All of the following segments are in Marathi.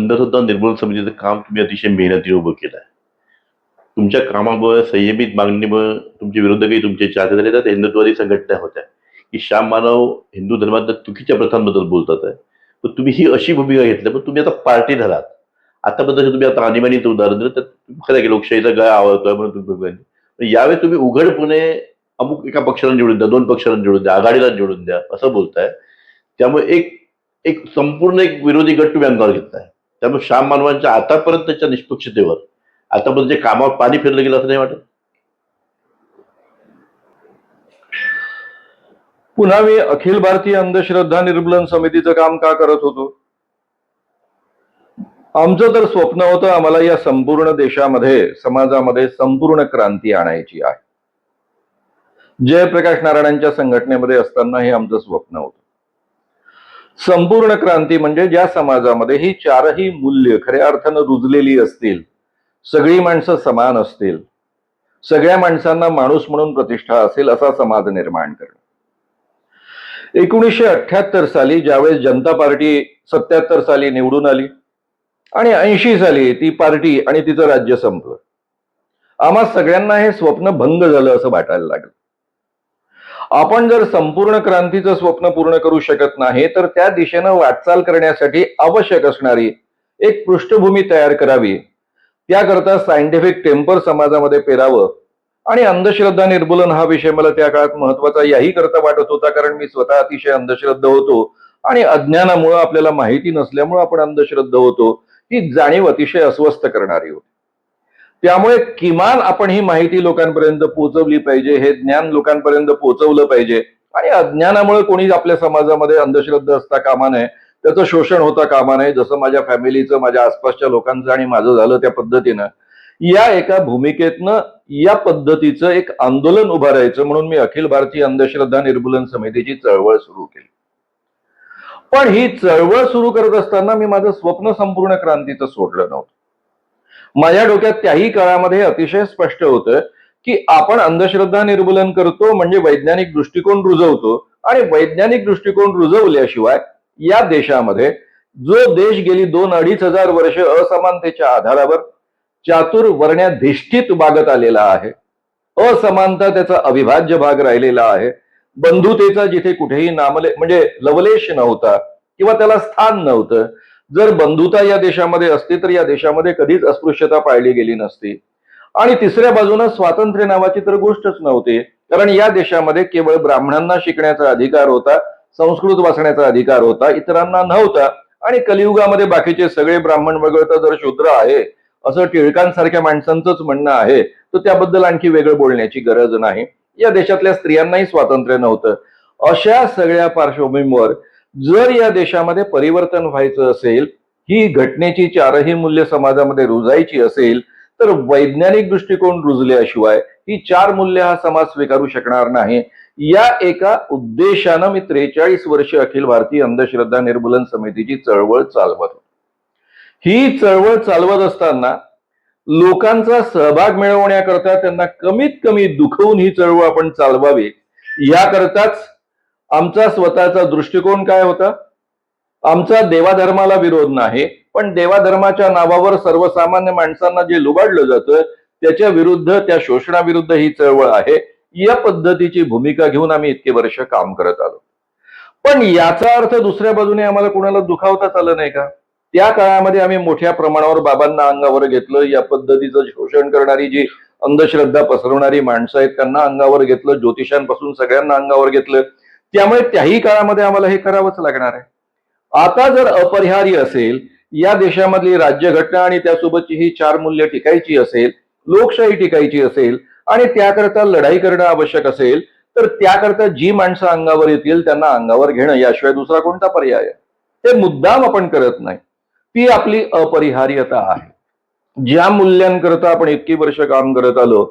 अंधश्रद्धा निर्मूलन समितीचं काम तुम्ही अतिशय मेहनतीने उभं केलं आहे तुमच्या कामामुळे संयमित मागणीमुळे तुमचे विरोधकही तुमचे चार्ज झाले तर हिंदुत्वादी संघटना होत्या. की श्याम मानव हिंदू धर्मातल्या चुकीच्या प्रथांबद्दल बोलतात आहे. पण तुम्ही ही अशी भूमिका घेतली पण तुम्ही आता पार्टी धरात. आतापर्यंत तुम्ही आता आणीबाणीचं उदाहरण दिलं तर खरं की लोकशाहीचा गाय आवडतोय म्हणून तुम्ही भूमिका पण यावेळी तुम्ही उघडपणे अमुक एका पक्षाला निवडून द्या दोन पक्षाला निवडून द्या आघाडीला निवडून द्या असं बोलताय. त्यामुळे एक एक संपूर्ण एक विरोधी गट तुम्ही अंगावर घेतलाय. त्यामुळे श्याम मानवांच्या आतापर्यंतच्या निष्पक्षतेवर आतापर्यंत जे कामावर पाणी फिरलं गेलं असं नाही वाटत? पुन्हा मी अखिल भारतीय अंधश्रद्धा निर्मूलन समितीचं काम का करत होतो? आमचं तर स्वप्न होतं आम्हाला या संपूर्ण देशामध्ये समाजामध्ये संपूर्ण क्रांती आणायची आहे. जयप्रकाश नारायणांच्या संघटनेमध्ये असताना हे आमचं स्वप्न होतं. संपूर्ण क्रांती म्हणजे ज्या समाजामध्ये ही चारही मूल्य खऱ्या अर्थानं रुजलेली असतील सगळी माणसं समान असतील सगळ्या माणसांना माणूस म्हणून प्रतिष्ठा असेल असा समाज निर्माण करणं. एकोणीसशे अठ्याहत्तर साली ज्यावेळेस जनता पार्टी सत्याहत्तर साली निवडून आली आणि ऐंशी साली ती पार्टी आणि तिचं राज्य संपलं आम्हा सगळ्यांना हे स्वप्न भंग झालं असं वाटायला लागलं. आपण जर संपूर्ण क्रांतीचं स्वप्न पूर्ण करू शकत नाही तर त्या दिशेनं वाटचाल करण्यासाठी आवश्यक असणारी एक पृष्ठभूमी तयार करावी. त्याकरता सायंटिफिक टेम्पर समाजामध्ये पेरावं आणि अंधश्रद्धा निर्मूलन हा विषय मला त्या काळात महत्त्वाचा याही करता वाटत होता कारण मी स्वतः अतिशय अंधश्रद्ध होतो आणि अज्ञानामुळं आपल्याला माहिती नसल्यामुळं आपण अंधश्रद्ध होतो ही जाणीव अतिशय अस्वस्थ करणारी होती. त्यामुळे किमान आपण ही माहिती लोकांपर्यंत पोहोचवली पाहिजे हे ज्ञान लोकांपर्यंत पोहोचवलं पाहिजे. आणि अज्ञानामुळे कोणी आपल्या समाजामध्ये अंधश्रद्धा असता कामा नये त्याचं शोषण होता कामा नये. जसं माझ्या फॅमिलीचं माझ्या आसपासच्या लोकांचं आणि माझं झालं त्या पद्धतीनं. या एका भूमिकेतनं या पद्धतीचं एक आंदोलन उभारायचं म्हणून मी अखिल भारतीय अंधश्रद्धा निर्मूलन समितीची चळवळ सुरू केली. पण ही चळवळ सुरू करत असताना मी माझं स्वप्न संपूर्ण क्रांतीचं सोडलं नव्हतं. माझ्या डोक्यात त्याही काळामध्ये अतिशय स्पष्ट होतं की आपण अंधश्रद्धा निर्मूलन करतो म्हणजे वैज्ञानिक दृष्टिकोन रुजवतो आणि वैज्ञानिक दृष्टिकोन रुजवल्याशिवाय या देशामध्ये जो देश गेली दोन अडीच हजार वर्ष असमानतेच्या आधारावर चातुर वर्ण्याधिष्ठित बागत आलेला आहे असमानता त्याचा अविभाज्य भाग राहिलेला आहे बंधुतेचा जिथे कुठेही नामले म्हणजे लवलेश नव्हता किंवा त्याला स्थान नव्हतं जर बंधुता या देशामध्ये असती तर या देशामध्ये कधीच अस्पृश्यता पाळली गेली नसती. आणि तिसऱ्या बाजूनं स्वातंत्र्य नावाची तर गोष्टच नव्हती. कारण या देशामध्ये केवळ ब्राह्मणांना शिकण्याचा अधिकार होता संस्कृत वाचण्याचा अधिकार होता इतरांना नव्हता. आणि कलियुगामध्ये बाकीचे सगळे ब्राह्मण वगळता जर शूद्र आहे असं टिळकांसारख्या माणसांचंच म्हणणं आहे तर त्याबद्दल आणखी वेगळं बोलण्याची गरज नाही. या देशातल्या स्त्रियांनाही स्वातंत्र्य नव्हतं. अशा सगळ्या पार्श्वभूमीवर जर या देशामध्ये परिवर्तन व्हायचं असेल ही घटनेची चारही मूल्य समाजामध्ये रुजायची असेल तर वैज्ञानिक दृष्टिकोन रुजल्याशिवाय ही चार मूल्य हा समाज स्वीकारू शकणार नाही. या एका उद्देशानं मी त्रेचाळीस वर्ष अखिल भारतीय अंधश्रद्धा निर्मूलन समितीची चळवळ चालवत ही चळवळ चालवत असताना लोकांचा सहभाग मिळवण्याकरता त्यांना कमीत कमी दुखवून ही चळवळ आपण चालवावी. याकरताच आमचा स्वतःचा दृष्टिकोन काय होता? आमचा देवाधर्माला विरोध नाही पण देवाधर्माच्या नावावर सर्वसामान्य माणसांना जे लुबाडलं जातं त्याच्या विरुद्ध त्या शोषणाविरुद्ध ही चळवळ आहे. या पद्धतीची भूमिका घेऊन आम्ही इतके वर्ष काम करत आलो. पण याचा अर्थ दुसऱ्या बाजूने आम्हाला कुणाला दुखावताच आलं नाही का? त्या काळामध्ये आम्ही मोठ्या प्रमाणावर बाबांना अंगावर घेतलं या पद्धतीचं शोषण करणारी जी अंधश्रद्धा पसरवणारी माणसं आहेत त्यांना अंगावर घेतलं ज्योतिषांपासून सगळ्यांना अंगावर घेतलं. त्यामुळे त्याही काळामध्ये आम्हाला हे करावंच लागणार आहे. आता जर अपरिहार्य असेल या देशामधली राज्यघटना आणि त्यासोबतची ही चार मूल्य टिकायची असेल लोकशाही टिकायची असेल आणि त्याकरता लढाई करणं आवश्यक असेल तर त्याकरता जी माणसं अंगावर येतील त्यांना अंगावर घेणं याशिवाय दुसरा कोणता पर्याय आहे? ते मुद्दाम आपण करत नाही. ती आपली अपरिहार्यता आहे. ज्या मूल्यांकरता आपण इतकी वर्ष काम करत आलो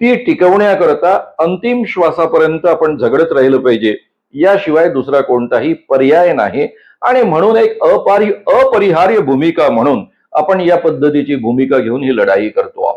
ती टिकवण्याकरता अंतिम श्वासापर्यंत आपण झगडत राहिलं पाहिजे. याशिवाय दुसरा कोणताही पर्याय नाही. आणि म्हणून एक अपरि अपरिहार्य भूमिका म्हणून आपण या पद्धतीची भूमिका घेऊन ही लढाई करतो आहोत.